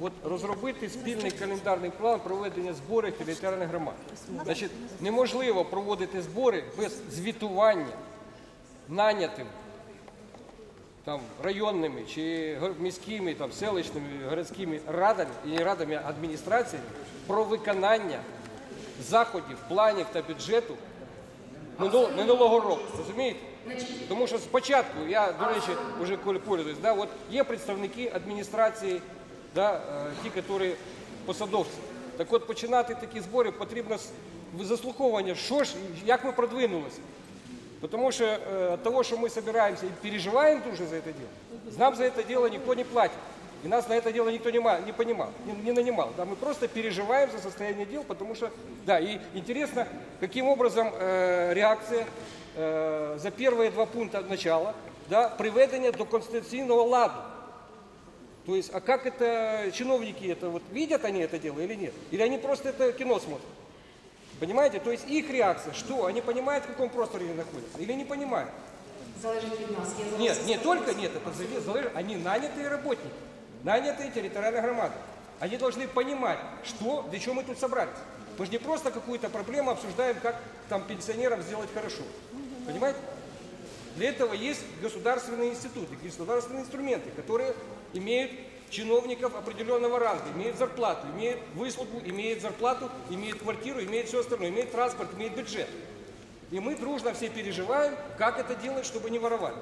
От розробити спільний календарний план проведення зборів територіальних громад. Значить, неможливо проводити збори без звітування нанятим там, районними чи міськими, там, селищними, городськими радами і радами адміністрації про виконання заходів, планів та бюджету минулого року. Розумієте? Тому що спочатку, я, до речі, вже коли пользуюсь, да, от є представники адміністрації, да, е, ті, які посадовці. Так от починати такі збори потрібно з заслуховування, що ж, як ми продвинулися. Потому что э, от того, что мы собираемся и переживаем тоже за это дело, нам за это дело никто не платит. И нас на это дело никто не, ма- не понимал, не, не нанимал. Да, мы просто переживаем за состояние дел, потому что, да, и интересно, каким образом э, реакция э, за первые два пункта начала, да, приведения до конституционного лада. То есть, а как это чиновники это вот видят они это дело или нет? Или они просто это кино смотрят? Понимаете? То есть их реакция, что? Они понимают, в каком просторе они находятся? Или не понимают? Від нас. Я Нет, не только нет, это залежит, они нанятые работники, нанятые территориальной громады. Они должны понимать, что, для чего мы тут собрались. Мы же не просто какую-то проблему обсуждаем, как там пенсионерам сделать хорошо. Понимаете? Для этого есть государственные институты, государственные инструменты, которые имеют чиновников определенного ранга, имеют зарплату, имеют выслугу, имеют зарплату, имеют квартиру, имеют все остальное, имеют транспорт, имеют бюджет. И мы дружно все переживаем, как это делать, чтобы не воровали.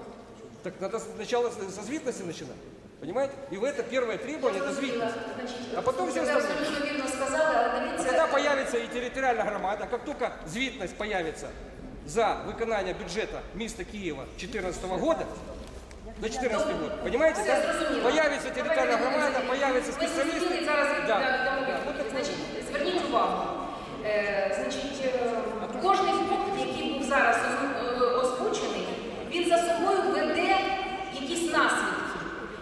Так надо сначала со со звитности начинать. Понимаете? И в это первое требование, это звитность. А потом все Ви остальное. абсолютно вірно сказали, але Когда дивіться, появится и территориальная громада, как только звітность появится за виконання бюджета міста Києва 2014 года, до 2014 года, понимаете, да? Появится территориальная громада, появятся специалисты. зараз Да. Значить, зверніть увагу. Е, Значить, е, кожний пункт, який був зараз е, озвучений, він за собою веде якісь наслідки.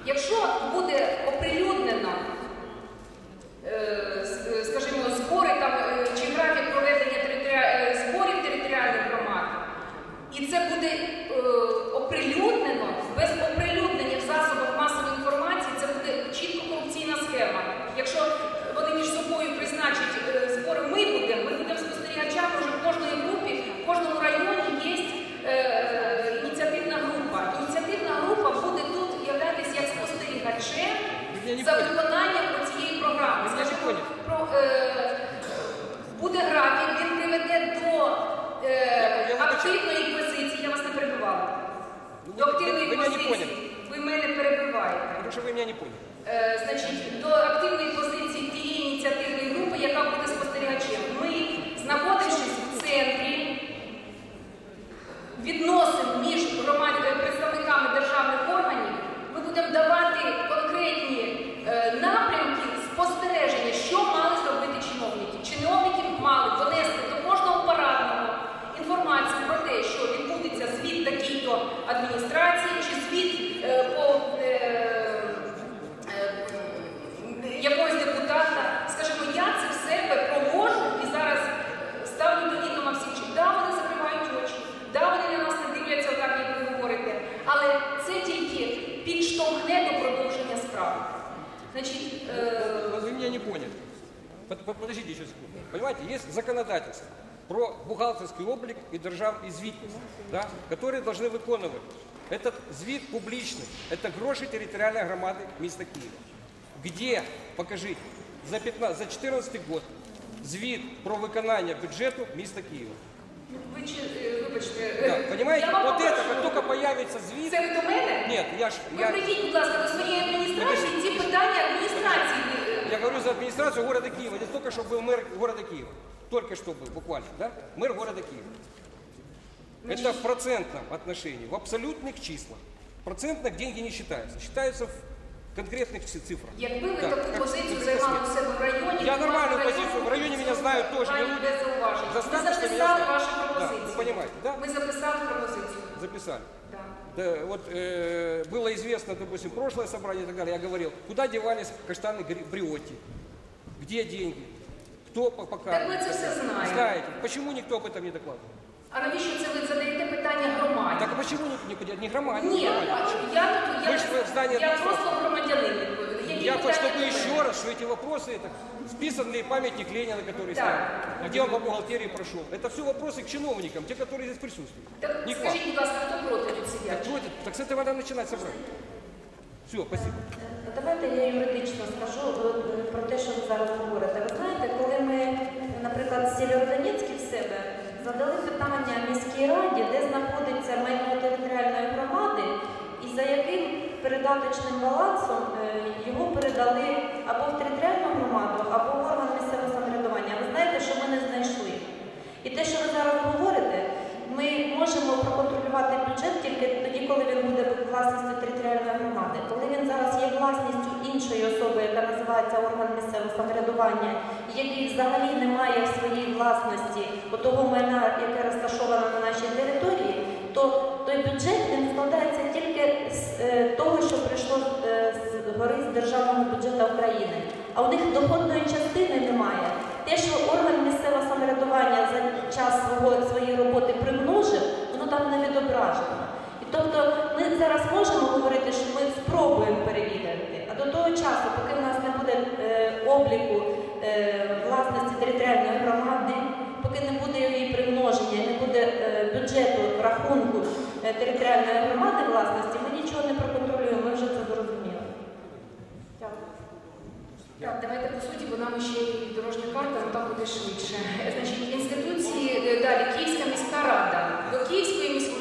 Якщо буде оприлюднено е, с- скажімо, збори там е, чи графік проведення територіа- е, зборів територіальних громад, і це буде е, оприлюднено без оприлюднення в засобах масової інформації, це буде чітко корупційна схема. Якщо вони між собою призначать е, збори, ми будемо, ми будемо спостерігачами вже в кожної групі, в кожному районі є е, ініціативна група. Ініціативна група буде тут являтися як спостерігачем Я не за понял. виконанням цієї програми. Я не Скажімо, понял. про, е, буде графік, він приведе до е, Я- я вибачаю. активної позиції. Я вас не перебивала. До активної ви мене не позиції. поняли. Ви мене перебиваєте. Потому что вы меня не поняли. Значит, значить, до активной позиції Подождите еще секунду. Понимаете, есть законодательство про бухгалтерский облик и держав и звітність, да, которые должны виконувати. Этот звіт публичный, это гроши территориальной громады міста Києва. Где, покажите, за 15, за 14 год звіт про виконання бюджету міста Києва. ви чи, е, вибачте, е, Да, понимаете, я вам вот это, попрошу. как только появится звіт, Це ви до мене? нет, я ж, Ви я, прийдіть, будь ласка, до своєї адміністрації, ці питання адміністрації. е, Я говорю за администрацию города Киева. Не только что был мэр города Киева. Только что был, буквально, да? Мэр города Киева. Это в процентном отношении, в абсолютных числах. Процентных деньги не считаются. Считаются в конкретных ци- цифрах. Якби ви Да, таку как- позицію как займали смерть. у себе в районі, Я то нормальную вас позицию, в районе меня знают тоже Пані люди. без зауважень. Ми Достаточно меня записали знают. вашу Да, пропозицію. вы понимаете, да? Ми записали пропозицію. Записали. Да. Да, вот э, было известно, допустим, прошлое собрание и так далее, я говорил, куда девались каштаны Гри- Бриотти? Где деньги? Кто по- показывает? Так мы это все знаем. Знаете. Почему никто об этом не докладывает? А навіщо це ви задаєте питання? питання громаді. Так а почему не, не, подел- не громаде? Ні, я тут я, Ви ж в зданні я адміністрації. просто громадянин відповідаю. Які Я хочу, питання чтобы до еще мене? раз, что эти вопросы, это списанный памятник Ленина, который Да. стоит. А где он по бухгалтерии прошел? Это все вопросы к чиновникам, те, которые здесь присутствуют. Так Не к вам. скажіть, будь ласка, хто проти тут Так, сидять? против. так с этого надо начинать собрать. Все, спасибо. Давайте я юридично скажу от, е, про те, що ви зараз говорите. Ви знаєте, коли ми, наприклад, в Сєвєродонецькі в себе задали питання міській раді, де знаходиться майно територіальної громади, і за яким передаточним балансом е, його передали або в територіальну громаду, або в орган місцевого самоврядування. Ви знаєте, що ми не знайшли. І те, що ви зараз говорите, ми можемо проконтролювати бюджет тільки тоді, коли він буде власністю територіальної громади. Коли він зараз є власністю іншої особи, яка називається орган місцевого самоврядування, який взагалі не має в своїй власності того майна, яке розташоване на нашій території, то той бюджет він складається тільки з е, того, що е, з гори з державного бюджету України. А у них доходної частини немає. Те, що орган місцевого самоврядування за час своєї роботи примножив, воно там не відображено. І тобто ми зараз можемо говорити, що ми спробуємо перевірити, а до того часу, поки в нас не буде е, обліку е, власності територіальної громади, поки не буде її примноження, не буде бюджету рахунку територіальної громади власності, ми нічого не проконтролюємо, ми вже це зрозуміли. Дякую. Так, давайте по суті, бо нам ще і дорожня карта, ну так буде швидше. Значить, інституції е, далі Київська міська рада. До Київської міської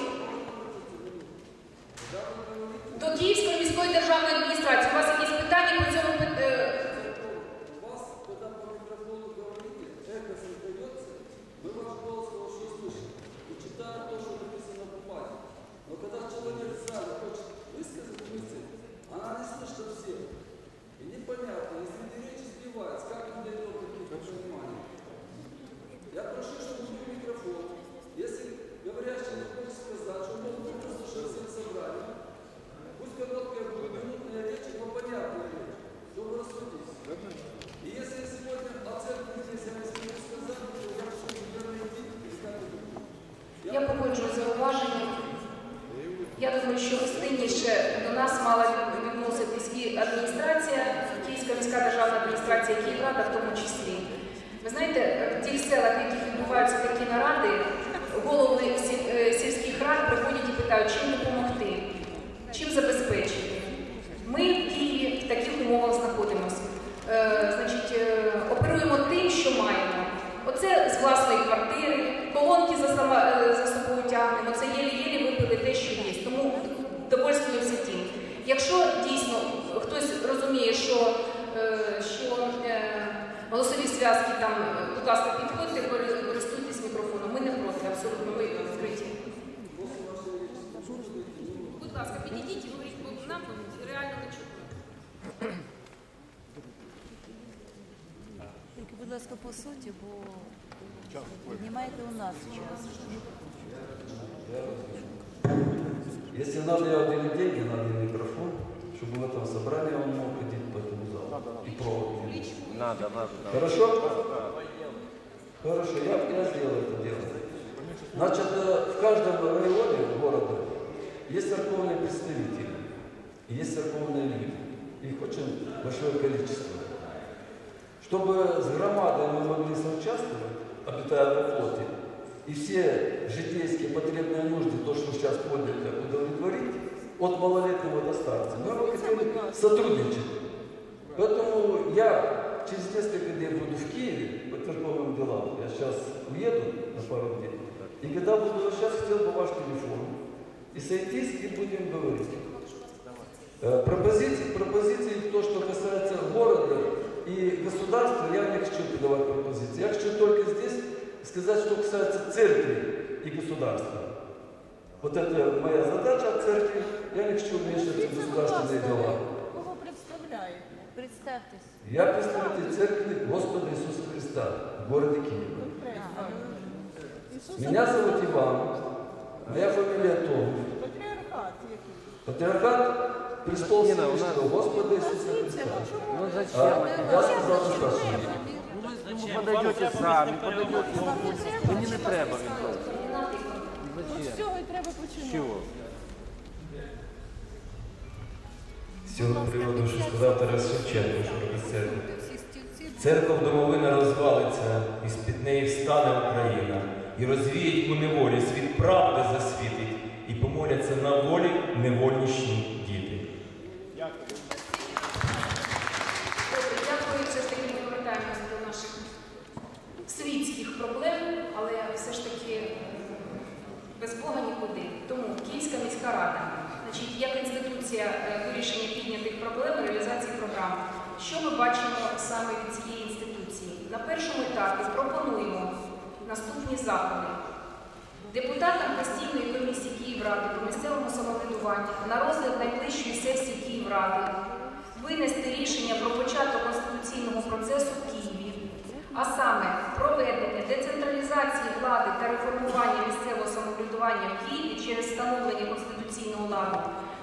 She was a підійдіть і говоріть, бо нам реально не чутно. Тільки, будь ласка, по суті, бо піднімайте у нас час. Если надо, я отдаю деньги, надо и микрофон, чтобы в этом собрании он мог ходить по этому залу. И провод. делать. Надо, надо, да. Хорошо? Хорошо, я, я сделаю это дело. Значит, э, в каждом районе города есть церковные представители, есть церковные люди. Их очень большое количество. Чтобы с громадой мы могли соучаствовать, обитая во флоте, и все житейские потребные нужды, то, что сейчас подняли, удовлетворить, от малолетнего до старца, мы бы сотрудничать. Поэтому я через несколько дней буду в Киеве по церковным делам. Я сейчас уеду на пару дней. И когда буду, сейчас хотел бы ваш телефон. И сойтись и будем говорить. Э, Пропозиции, пропозиции, то, что касается города и государства, я не хочу давать пропозиции. Я хочу только здесь сказать, что касается церкви и государства. Вот это моя задача от церкви. Я не хочу вмешиваться в государственные дела. Кого представляєте? Представтесь. Я представитель церкви Господа Иисуса Христа в городе Киеве. Меня зовут Иван, моя фамилия Том. Патриархат престол Всевышнего Господа Иисуса Христа. Ну А, зачем? я сказал достаточно. Ну ви подойдете самі, подойдете. Мені не треба від того. З цього і треба починати. Чого? З цього приводу, що сказав Тарас Шевченко, що робить церкву. Церква домовина розвалиться, і з-під неї встане Україна, і розвіять у неволі, світ правди засвітить, і помоляться на волі невольніші діти. Дякую. Все ж таки ми повертаємося до наших світських проблем, але все ж таки без Бога. Тому Київська міська рада, значить, як інституція е, вирішення піднятих проблем, реалізації програм. Що ми бачимо саме від цієї інституції? На першому етапі пропонуємо наступні заходи. Депутатам постійної комісії Київради по місцевому самоврядуванню на розгляд найближчої сесії Київради винести рішення про початок конституційного процесу в Києві, а саме проведення децентралізації влади та реформування місцевого самоврядування в Києві через встановлення конституційного ладу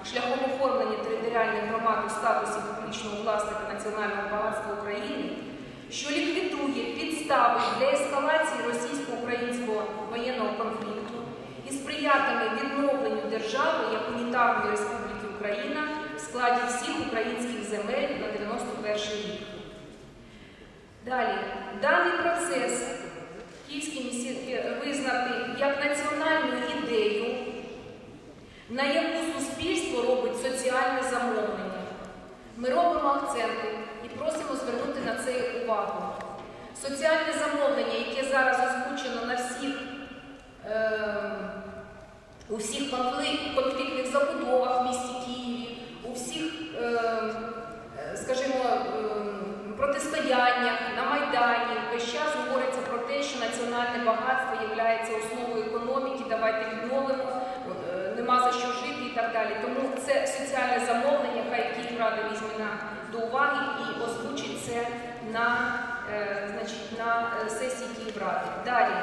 шляхом оформлення територіальних громад у статусі публічного власника національного багатства України, що ліквідує підстави для ескалації російсько-українського воєнного конфлікту і сприятиме відновленню держави як унітарної республіки Україна в складі всіх українських земель на 91 рік. Далі, даний процес Київській місті визнати як національну ідею, на яку суспільство робить соціальне замовлення. Ми робимо акценти просимо звернути на це увагу. Соціальне замовлення, яке зараз озвучено на всіх, е, у всіх конфліктних забудовах в місті Києві, у всіх, е, е, скажімо, е, протистояннях на Майдані, весь час говориться про те, що національне багатство є основою економіки, давайте відновимо, е, нема за що жити і так далі. Тому це соціальне замовлення, хай Київрада візьме на, до уваги і озвучить це на, е, значить, на е, сесії Київради. Далі.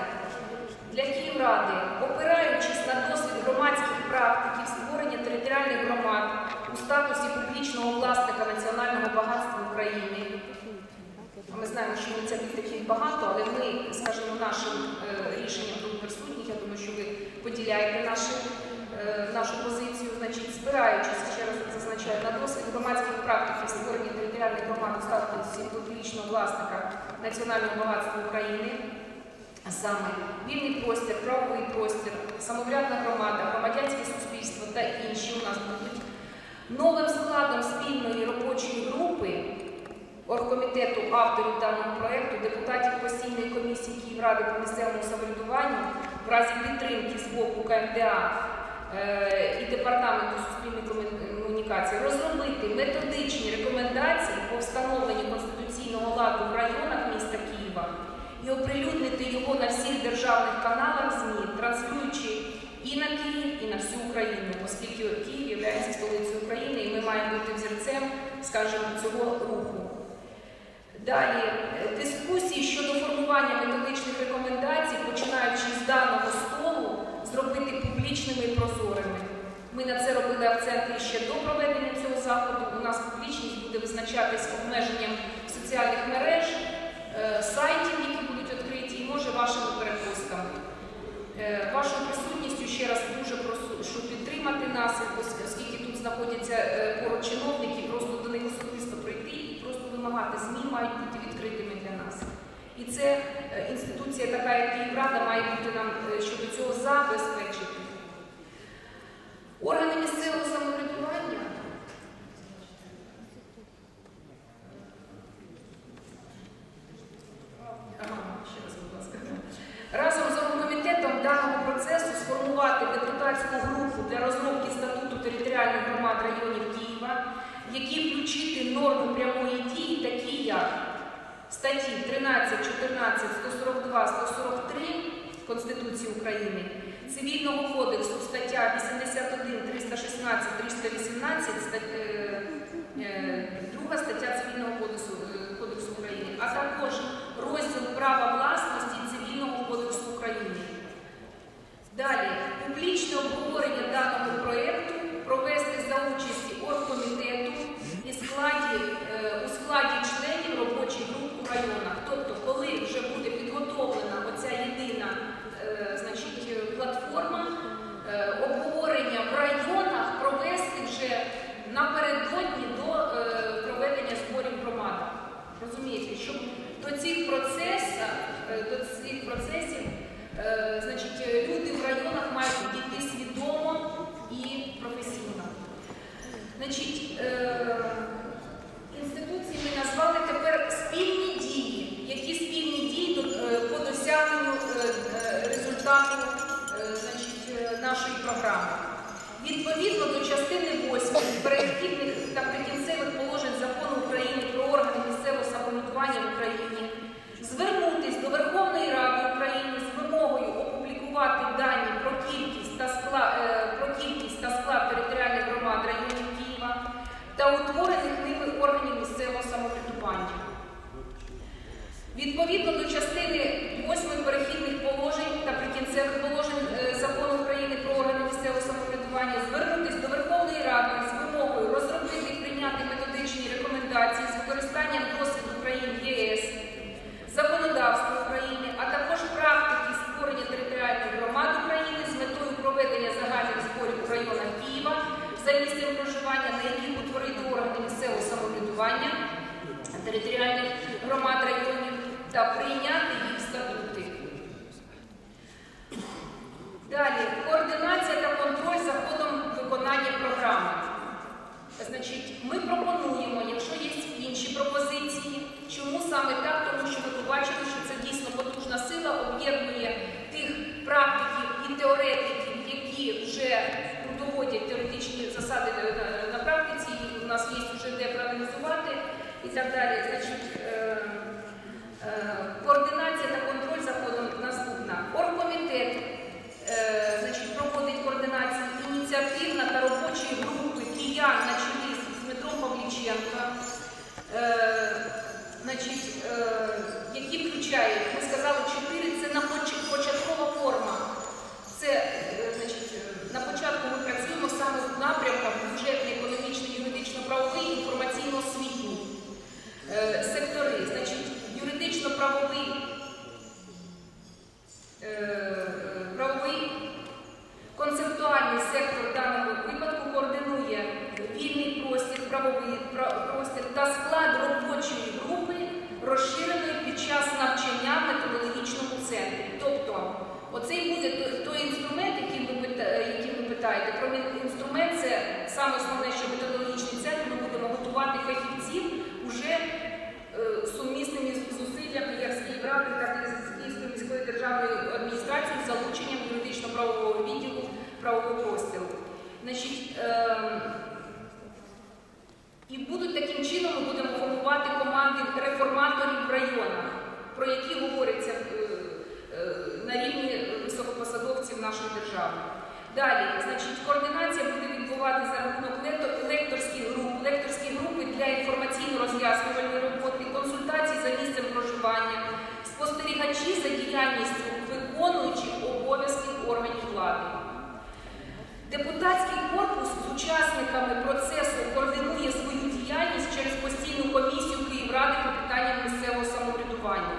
Для Київради, опираючись на досвід громадських практиків створення територіальних громад у статусі публічного власника національного багатства України, ми знаємо, що ініціатив таких багато, але ми, скажімо, нашим е, рішенням тут присутніх, я думаю, що ви поділяєте наші, е, нашу позицію, значить, спираючись, ще раз зазначаю, на досвід громадських створення територіальних громад у статусі публічного власника національного багатства України. А саме вільний простір, правовий простір, самоврядна громада, громадянське суспільство та інші у нас будуть. Новим складом спільної робочої групи оргкомітету авторів даного проєкту, депутатів постійної комісії Київради по місцевому самоврядуванню в разі підтримки з боку КМДА е, і Департаменту суспільної кому- комунікації розробити методичні рекомендації по встановленню конституційного ладу в районах міста Києва і оприлюднити його на всіх державних каналах ЗМІ, транслюючи і на Київ, і на всю Україну, оскільки Київ є столицею України, і ми маємо бути взірцем, скажімо, цього руху. Далі е, дискусії щодо формування методичних рекомендацій, починаючи з даного столу, зробити публічними і прозорими. Ми на це робили акценти ще до проведення цього заходу. У нас публічність буде визначатись обмеженням соціальних мереж, е, сайтів, які будуть відкриті, і може вашими перепустками. Е, Вашою присутністю ще раз дуже прошу підтримати нас, оскільки тут знаходяться е, поруч чиновники, просто до них особисто прийти і просто вимагати ЗМІ мають бути відкритими для нас. І це інституція така, як Київрада, має бути нам щодо цього забезпечити. Органи місцевого самоврядування. Разом з оргкомітетом даного процесу сформувати депутатську групу для розробки статуту територіальних громад районів Києва, які включити норми прямої дії, такі як статті 13, 14, 142, 143 Конституції України, Цивільного кодексу, стаття 81, 316, 318, стат- е, е, друга стаття Цивільного кодексу, е, кодексу України, а також розділ права власності Цивільного кодексу України. Далі публічне обговорення даного проєкту провести за участі оргкомітету і складі теоретичні на, на- на практиці, у нас є вже де проаналізувати і так далі. Значить, е, е, координація та контроль за наступна. Оргкомітет е, проводить координацію ініціативна та робочі групи киян на чолі з Дмитром Павліченко, е, е, які включають, ми сказали, чотири це на поч- початкова форма. Це е, значить, е, на початку ми працюємо саме в напрямках бюджетний, економічний, юридично-правовий, інформаційно-освітній е, сектори. Значить, юридично-правовий е, правовий концептуальний сектор в даному випадку координує вільний простір, правовий пра- простір та склад робочої групи, розширеної під час навчання в методологічному центрі. Тобто, оцей буде той, той інструмент, який ви, пита- який ви питаєте. Про він- інструмент це саме основне, що методологічний центр ми будемо готувати фахівців уже е, сумісними з- зусиллями як з Київради, так і з Київської міської державної адміністрації юридично-правового відділу правового. Значить, ем, і будуть таким чином ми будемо формувати команди реформаторів в районах, про які говориться е, е, на рівні високопосадовців нашої держави. Далі, значить, координація буде відбуватися за рахунок лектор- лекторських груп, лекторські групи для інформаційно-роз'яснювальної роботи, консультацій за місцем проживання, спостерігачі за діяльністю виконуючих обов'язків органів влади. Депутатський корпус з учасниками процесу координує свою діяльність через постійну комісію Київради по питанням місцевого самоврядування.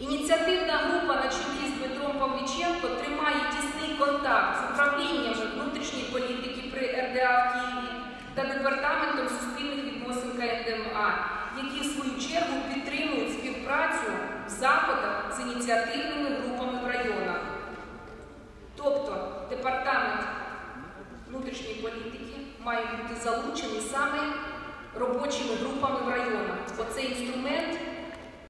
Ініціативна група на чолі з Дмитром Павліченко тримає тісний контакт з управліннями внутрішньої політики при РДА в Києві та департаментом суспільних відносин КНДМА, які в свою чергу підтримують співпрацю в заходах з ініціативними групами районах. Тобто департамент внутрішньої політики має бути залучений саме робочими групами в районах. Оцей інструмент.